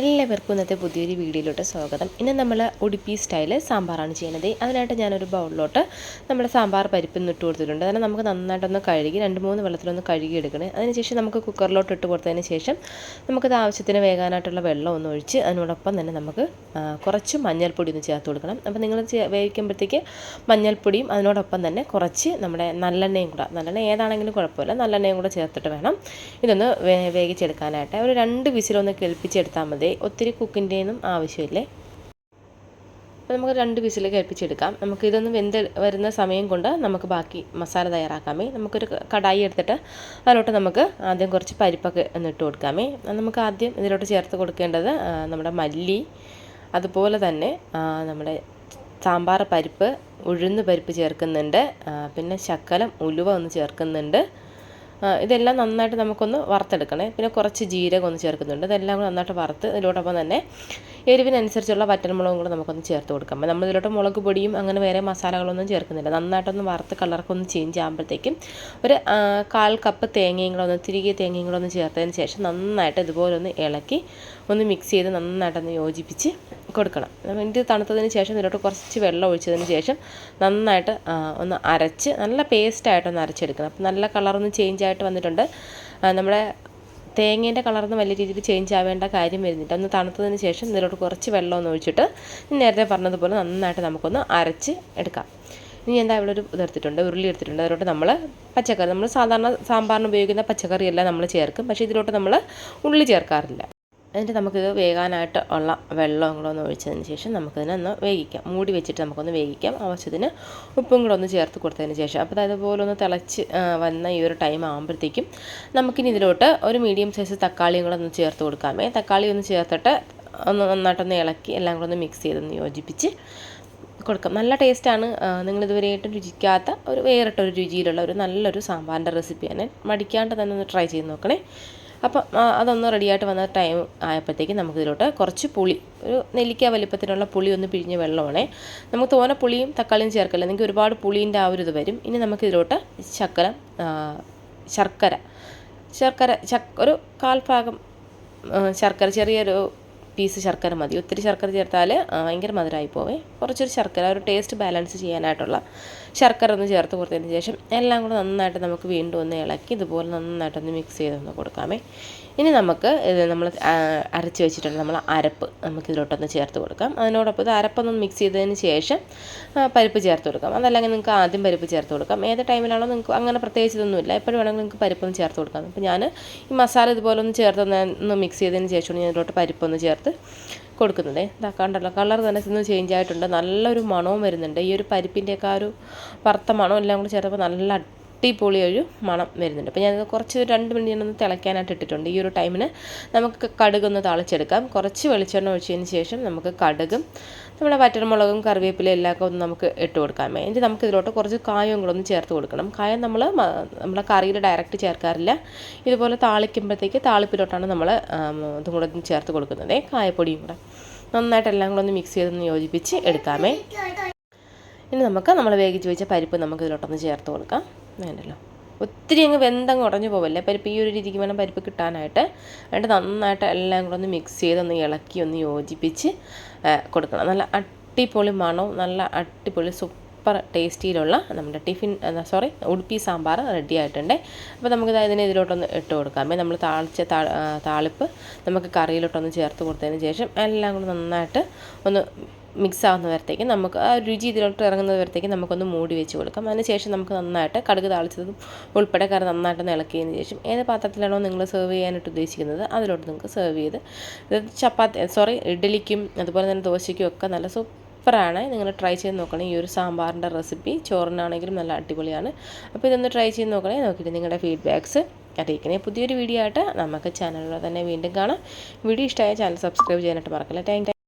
എല്ലാവർക്കും ഇന്നത്തെ പുതിയൊരു വീഡിയോയിലോട്ട് സ്വാഗതം. ഇന്ന് നമ്മൾ ഉടുപ്പി സ്റ്റൈൽ സാമ്പാറാണ് ചെയ്യുന്നത്. അതിനായിട്ട് ഞാനൊരു ബൗളിലോട്ട് നമ്മുടെ സാമ്പാർ പരിപ്പ് ഇട്ട് കൊടുത്തിട്ടുണ്ട്. അതിനെ നമുക്ക് നന്നായിട്ടൊന്ന് കഴുകി രണ്ട് മൂന്ന് വെള്ളത്തിലൊന്ന് കഴുകി എടുക്കണേ അതിനുശേഷം നമുക്ക് കുക്കറിലോട്ട് ഇട്ട് കൊടുത്തതിന് ശേഷം നമുക്കത് ആവശ്യത്തിന് വേകാനായിട്ടുള്ള വെള്ളം ഒന്ന് ഒഴിച്ച് അതിനോടൊപ്പം തന്നെ നമുക്ക് കുറച്ച് മഞ്ഞൾപ്പൊടി ഒന്ന് ചേർത്ത് കൊടുക്കണം. അപ്പോൾ നിങ്ങൾ വേവിക്കുമ്പോഴത്തേക്ക് മഞ്ഞൾപ്പൊടിയും അതിനോടൊപ്പം തന്നെ കുറച്ച് നമ്മുടെ നല്ലെണ്ണയും കൂടെ നല്ലെണ്ണ ഏതാണെങ്കിലും കുഴപ്പമില്ല. നല്ലെണ്ണയും കൂടെ ചേർത്തിട്ട് വേണം ഇതൊന്ന് വേവിച്ചെടുക്കാനായിട്ട്. ഒരു രണ്ട് വിസിലൊന്ന് കേൾപ്പിച്ചെടുത്താൽ മതി ഒത്തിരി കുക്കിന്റെയൊന്നും ആവശ്യമില്ലേ? അപ്പോൾ നമുക്ക് രണ്ട് വിസിൽ കേൾപ്പിച്ചെടുക്കാം. നമുക്ക് ഇതൊന്ന് വെന്ത് വരുന്ന സമയം കൊണ്ട് നമുക്ക് ബാക്കി മസാല തയ്യാറാക്കാമേ. നമുക്കൊരു കടായി എടുത്തിട്ട് അതിലോട്ട് നമുക്ക് ആദ്യം കുറച്ച് പരിപ്പൊക്കെ ഒന്ന് ഇട്ട് കൊടുക്കാമേ. നമുക്ക് ആദ്യം ഇതിലോട്ട് ചേർത്ത് കൊടുക്കേണ്ടത് നമ്മുടെ മല്ലി അതുപോലെ തന്നെ നമ്മുടെ സാമ്പാർ പരിപ്പ് ഉഴുന്ന് പരിപ്പ് ചേർക്കുന്നുണ്ട് പിന്നെ ശക്കലം ഉലുവ ഒന്ന് ചേർക്കുന്നുണ്ട്. ഇതെല്ലാം നന്നായിട്ട് നമുക്കൊന്ന് വറുത്തെടുക്കണേ. പിന്നെ കുറച്ച് ജീരകം ഒന്ന് ചേർക്കുന്നുണ്ട്. ഇതെല്ലാം കൂടെ നന്നായിട്ട് വറുത്ത് ഇതിലോടൊപ്പം തന്നെ എരിവിനനുസരിച്ചുള്ള വറ്റൽമുളകും കൂടെ നമുക്കൊന്ന് ചേർത്ത് കൊടുക്കാം. നമ്മൾ ഇതിലോട്ട് മുളക് പൊടിയും അങ്ങനെ വേറെ മസാലകളൊന്നും ചേർക്കുന്നില്ല. നന്നായിട്ടൊന്ന് വറുത്ത് കളറൊക്കെ ഒന്ന് ചേഞ്ച് ആകുമ്പോഴത്തേക്കും ഒരു കാൽ കപ്പ് തേങ്ങയും കൂടെ ഒന്ന് തിരികെ തേങ്ങയും കൂടെ ഒന്ന് ചേർത്തതിന് ശേഷം നന്നായിട്ട് ഇതുപോലെ ഒന്ന് ഇളക്കി ഒന്ന് മിക്സ് ചെയ്ത് നന്നായിട്ടൊന്ന് യോജിപ്പിച്ച് കൊടുക്കണം. വെന്തി തണുത്തതിന് ശേഷം ഇതിലോട്ട് കുറച്ച് വെള്ളം ഒഴിച്ചതിന് ശേഷം നന്നായിട്ട് ഒന്ന് അരച്ച് നല്ല പേസ്റ്റായിട്ടൊന്ന് അരച്ചെടുക്കണം. അപ്പോൾ നല്ല കളറൊന്ന് ചേഞ്ച് ആയിട്ട് വന്നിട്ടുണ്ട്. നമ്മുടെ തേങ്ങേന്റെ കളറൊന്നും വലിയ രീതിയിൽ ചേഞ്ച് ആവേണ്ട കാര്യം വരുന്നില്ല. ഒന്ന് തണുത്തതിന് ശേഷം ഇതിലോട്ട് കുറച്ച് വെള്ളം ഒന്ന് ഒഴിച്ചിട്ട് നേരത്തെ പറഞ്ഞതുപോലെ നന്നായിട്ട് നമുക്കൊന്ന് അരച്ച് എടുക്കാം. ഇനി എന്താ ഇവിടെ ഒരു ഇതെടുത്തിട്ടുണ്ട് ഉരുളി എടുത്തിട്ടുണ്ട്. അതിലോട്ട് നമ്മൾ പച്ചക്കറി നമ്മൾ സാധാരണ സാമ്പാറിന് ഉപയോഗിക്കുന്ന പച്ചക്കറിയെല്ലാം നമ്മൾ ചേർക്കും. പക്ഷേ ഇതിലോട്ട് നമ്മൾ ഉള്ളി ചേർക്കാറില്ല. എന്നിട്ട് നമുക്കിത് വേകാനായിട്ട് ഉള്ള വെള്ളം കൂടെ ഒന്ന് ഒഴിച്ചതിന് ശേഷം നമുക്കിതിനെ ഒന്ന് വേവിക്കാം. മൂടി വെച്ചിട്ട് നമുക്കൊന്ന് വേവിക്കാം. ആവശ്യത്തിന് ഉപ്പും കൂടെ ഒന്ന് ചേർത്ത് കൊടുത്തതിന് ശേഷം. അപ്പോൾ അതുപോലെ ഒന്ന് തിളച്ച് വന്ന ഈ ഒരു ടൈം ആകുമ്പോഴത്തേക്കും നമുക്കിനി ഇതിലോട്ട് ഒരു മീഡിയം സൈസ് തക്കാളിയും കൂടെ ഒന്ന് ചേർത്ത് കൊടുക്കാമേ. തക്കാളി ഒന്ന് ചേർത്തിട്ട് ഒന്ന് നന്നായിട്ടൊന്ന് ഇളക്കി എല്ലാം കൂടെ ഒന്ന് മിക്സ് ചെയ്തൊന്ന് യോജിപ്പിച്ച് കൊടുക്കാം. നല്ല ടേസ്റ്റാണ് നിങ്ങൾ ഇതുവരെയായിട്ടും രുചിക്കാത്ത ഒരു വേറിട്ട ഒരു രുചിയിലുള്ള ഒരു നല്ലൊരു സാമ്പാറിന്റെ റെസിപ്പിയാണ് മടിക്കാണ്ട് തന്നെ ഒന്ന് ട്രൈ ചെയ്ത് നോക്കണേ. അപ്പം അതൊന്ന് റെഡിയായിട്ട് വന്ന ടൈം ആയപ്പോഴത്തേക്കും നമുക്കിതിലോട്ട് കുറച്ച് പുളി ഒരു നെല്ലിക്ക വലിപ്പത്തിലുള്ള പുളി ഒന്ന് പിഴിഞ്ഞ വെള്ളമാണേ. നമുക്ക് തോനെ പുളിയും തക്കാളിയും ചേർക്കല്ലേ? നിങ്ങൾക്ക് ഒരുപാട് പുളീന്റെ ആ ഒരു ഇത് വരും. ഇനി നമുക്ക് ഇതിലോട്ട് ആ, ശർക്കര. ശർക്കര ഒരു കാൽഭാഗം ശർക്കര ചെറിയൊരു പീസ് ശർക്കര മതി. ഒത്തിരി ശർക്കര ചേർത്താൽ ഭയങ്കര മധുരമായി പോവേ. കുറച്ചൊരു ശർക്കര ഒരു ടേസ്റ്റ് ബാലൻസ് ചെയ്യാനായിട്ടുള്ള ശർക്കര ഒന്ന് ചേർത്ത് കൊടുത്തതിന് ശേഷം എല്ലാം കൂടെ നന്നായിട്ട് നമുക്ക് വീണ്ടും ഒന്ന് ഇളക്കി ഇതുപോലെ നന്നായിട്ടൊന്ന് മിക്സ് ചെയ്തൊന്ന് കൊടുക്കാമേ. ഇനി നമുക്ക് ഇത് നമ്മൾ അരച്ച് വെച്ചിട്ടുണ്ട് നമ്മൾ അരപ്പ് നമുക്ക് ഇതിലോട്ടൊന്ന് ചേർത്ത് കൊടുക്കാം. അതിനോടൊപ്പം ഇത് അരപ്പൊന്ന് മിക്സ് ചെയ്തതിന് ശേഷം പരിപ്പ് ചേർത്ത് കൊടുക്കാം. അതല്ലെങ്കിൽ നിങ്ങൾക്ക് ആദ്യം പരിപ്പ് ചേർത്ത് കൊടുക്കാം. ഏത് ടൈമിലാണോ നിങ്ങൾക്ക് അങ്ങനെ പ്രത്യേകിച്ച് ഇതൊന്നുമില്ല എപ്പോഴും വേണമെങ്കിൽ നിങ്ങൾക്ക് പരിപ്പൊന്ന് ചേർത്ത് കൊടുക്കാം. അപ്പോൾ ഞാൻ ഈ മസാല ഇതുപോലെ ഒന്ന് ചേർത്ത് ഒന്ന് ഒന്ന് മിക്സ് ചെയ്തതിന് ശേഷമാണ് ഞാൻ ഇതിലോട്ട് പരിപ്പൊന്ന് ചേർത്ത് കൊടുക്കുന്നത്. ഇതാ കണ്ടല്ലോ കളർ തന്നെ ഇന്ന് ചേഞ്ച് ആയിട്ടുണ്ട്. നല്ലൊരു മണവും വരുന്നുണ്ട്. ഈ ഒരു പരിപ്പിന്റെയൊക്കെ ആ ഒരു വറുത്ത മണം എല്ലാം കൂടി ചേർത്തപ്പോൾ നല്ല അടിപൊളി ഒരു മണം വരുന്നുണ്ട്. അപ്പോൾ ഞാനത് കുറച്ച് രണ്ട് മിനിറ്റ് ഒന്ന് തിളയ്ക്കാനായിട്ട് ഇട്ടിട്ടുണ്ട്. ഈ ഒരു ടൈമിന് നമുക്ക് കടുകൊന്ന് താളിച്ചെടുക്കാം. കുറച്ച് വെളിച്ചെണ്ണ ഒഴിച്ചതിന് ശേഷം നമുക്ക് കടുകും നമ്മുടെ വറ്റർമുളകും കറിവേപ്പിലയും എല്ലാം ഒന്ന് നമുക്ക് ഇട്ട് കൊടുക്കാമേ എന്നിട്ട് നമുക്ക് ഇതിലോട്ട് കുറച്ച് കായവും കൂടെ ഒന്ന് ചേർത്ത് കൊടുക്കണം. കായം നമ്മൾ നമ്മുടെ കറിയിൽ ഡയറക്റ്റ് ചേർക്കാറില്ല. ഇതുപോലെ താളിക്കുമ്പോഴത്തേക്ക് താളിപ്പിലോട്ടാണ് നമ്മൾ ഇതും കൂടെ ഒന്ന് ചേർത്ത് കൊടുക്കുന്നത്. കായപ്പൊടിയും കൂടെ നന്നായിട്ട് എല്ലാം കൂടെ ഒന്ന് മിക്സ് ചെയ്തൊന്ന് യോജിപ്പിച്ച് എടുക്കാമേ ഇനി നമുക്ക് നമ്മൾ വേഗിച്ച് വെച്ച പരിപ്പ് നമുക്ക് ഇതിലോട്ടൊന്ന് ചേർത്ത് കൊടുക്കാം. വേണ്ടല്ലോ. ഒത്തിരി അങ്ങ് വെന്തങ്ങ് ഉടഞ്ഞു പോവല്ലേ? പരിപ്പ് ഈ ഒരു രീതിക്ക് വേണം പരിപ്പ് കിട്ടാനായിട്ട്. എന്നിട്ട് നന്നായിട്ട് എല്ലാം കൂടെ ഒന്ന് മിക്സ് ചെയ്ത് ഒന്ന് ഇളക്കി ഒന്ന് യോജിപ്പിച്ച് കൊടുക്കണം. നല്ല അടിപൊളി മണവും നല്ല അടിപൊളി സൂപ്പർ ടേസ്റ്റിയിലുള്ള നമ്മുടെ tiffin sorry Udupi sambar ready ആയിട്ടുണ്ട്. അപ്പോൾ നമുക്ക് ഇതിനെ ഇതിലോട്ടൊന്ന് ഇട്ട് കൊടുക്കാം. നമ്മൾ താളിച്ച താളിപ്പ് നമുക്ക് കറിയിലോട്ടൊന്ന് ചേർത്ത് കൊടുത്തതിന് ശേഷം എല്ലാം കൂടെ നന്നായിട്ട് ഒന്ന് മിക്സ് ആവുന്ന വരത്തേക്ക് നമുക്ക് ആ രുചി ഇതിലോട്ട് ഇറങ്ങുന്ന വരത്തേക്ക് നമുക്കൊന്ന് മൂടി വെച്ച് കൊടുക്കാം. അതിനുശേഷം നമുക്ക് നന്നായിട്ട് കടുക് താളിച്ചതും ഉൾപ്പെടെ കറി നന്നായിട്ട് ഇളക്കിയതിന് ശേഷം ഏത് പാത്രത്തിലാണോ നിങ്ങൾ സെർവ് ചെയ്യാനായിട്ട് ഉദ്ദേശിക്കുന്നത് അതിലോട്ട് നിങ്ങൾക്ക് സെർവ് ചെയ്ത് ഇത് ചപ്പാത്തി സോറി ഇഡ്ഡലിക്കും അതുപോലെ തന്നെ ദോശയ്ക്കും ഒക്കെ നല്ല സൂപ്പറാണ്. നിങ്ങൾ ട്രൈ ചെയ്ത് നോക്കണേ. ഈ ഒരു സാമ്പാറിന്റെ റെസിപ്പി ചോറിനാണെങ്കിലും നല്ല അടിപൊളിയാണ്. അപ്പോൾ ഇതൊന്ന് ട്രൈ ചെയ്ത് നോക്കണേ. നോക്കിയിട്ട് നിങ്ങളുടെ ഫീഡ്ബാക്ക്സ് അറിയിക്കണേ. പുതിയൊരു വീഡിയോ ആയിട്ട് നമുക്ക് ചാനലിൽ തന്നെ വീണ്ടും കാണാം. വീഡിയോ ഇഷ്ടമായ ചാനൽ സബ്സ്ക്രൈബ് ചെയ്യാനായിട്ട് മറക്കില്ല. താങ്ക്